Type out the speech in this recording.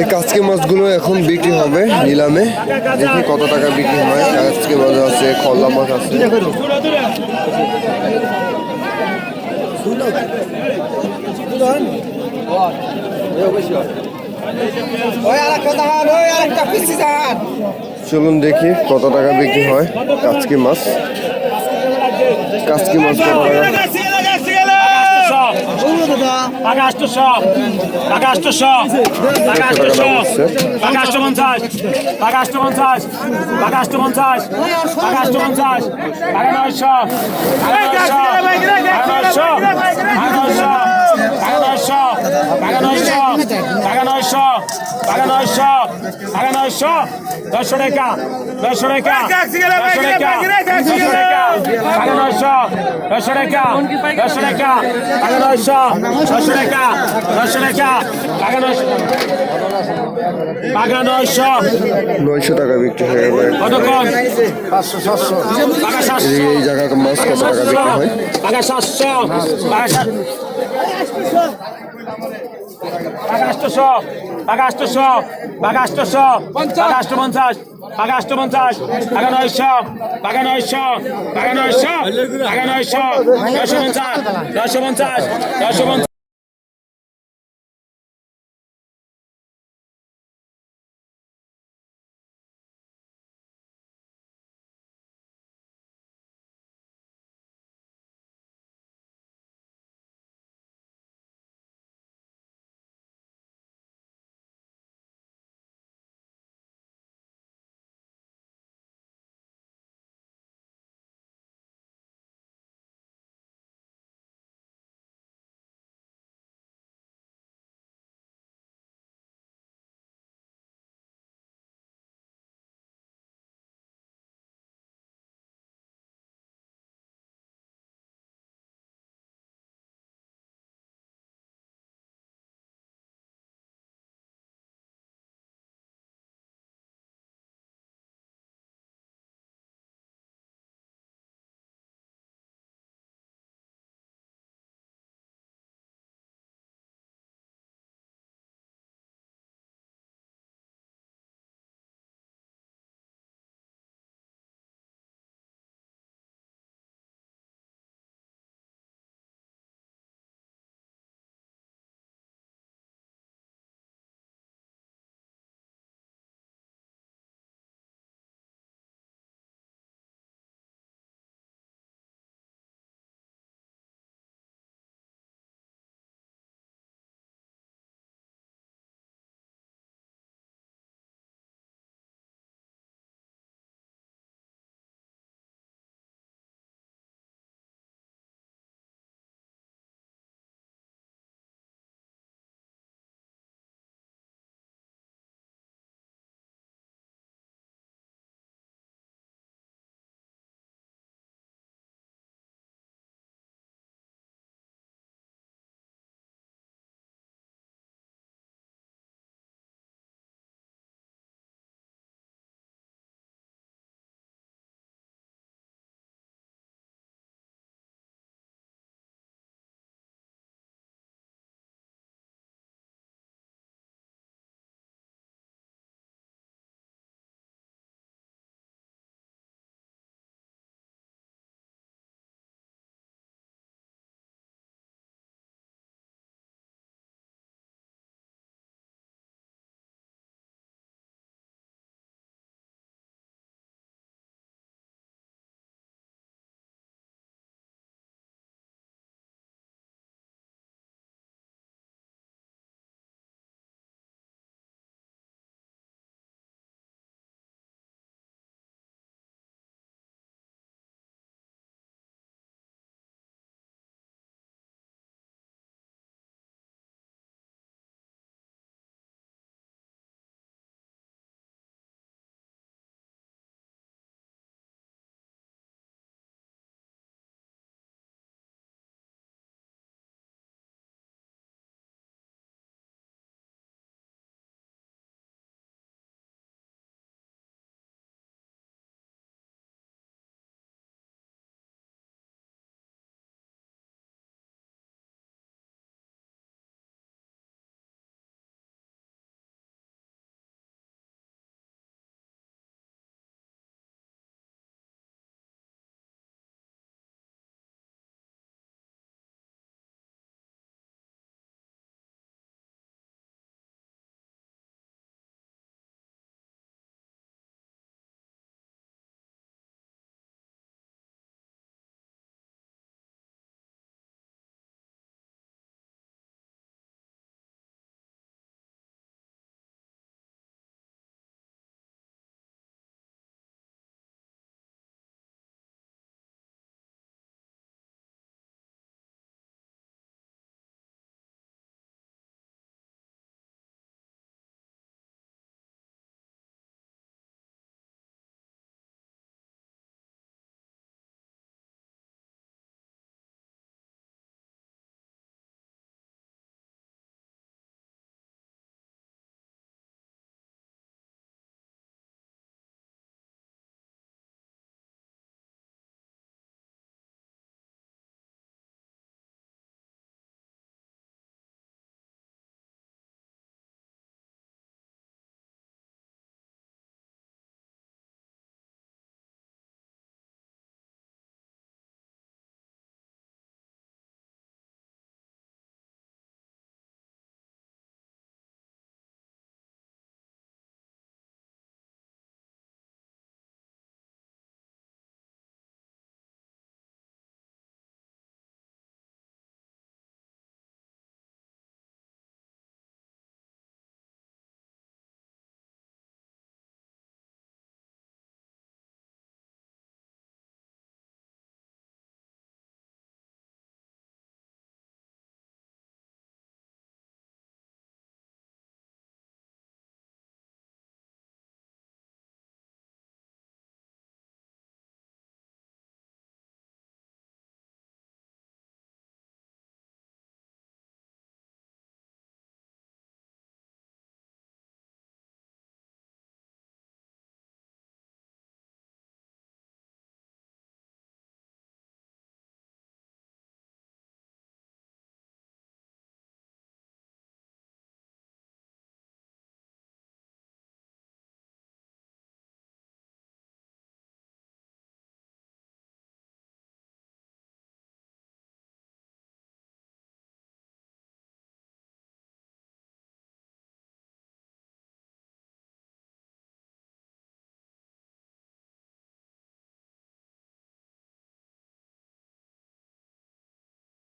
এই মাছগুলো এখন বিক্রি হবে নিলামে। দেখি কত টাকা বিক্রি হয়। কাজকে মাছ আছে খল্লা মাছ আছে। চলুন দেখি কত টাকা বিক্রি হয় কাজকি মাছ কাজকি মাছ কত টাকা নয়শো দশশো টাকা দশশো টাকা দশশো টাকা দশশো টাকা টাকা নয়শো দশশো টাকা দশশো টাকা টাকা নয়শো দশশো টাকা দশশো টাকা টাকা নয়শো টাকা নয়শো। নয়শো টাকা বিক্রি হয়ে গেল। কতক্ষণ? টাকা সাতশো। এদিকে এই জায়গার মাছ কত টাকা বিক্রি হয়? টাকা সাতশো টাকা টাকা আটশোশো টাকা আটশো পঞ্চাশ। আটশো পঞ্চাশ টাকা নয়শো টাকা নয়শো টাকা নয়শো টাকা নয়শো নয়শো পঞ্চাশ নয়শো পঞ্চাশ নয়শো পঞ্চাশ।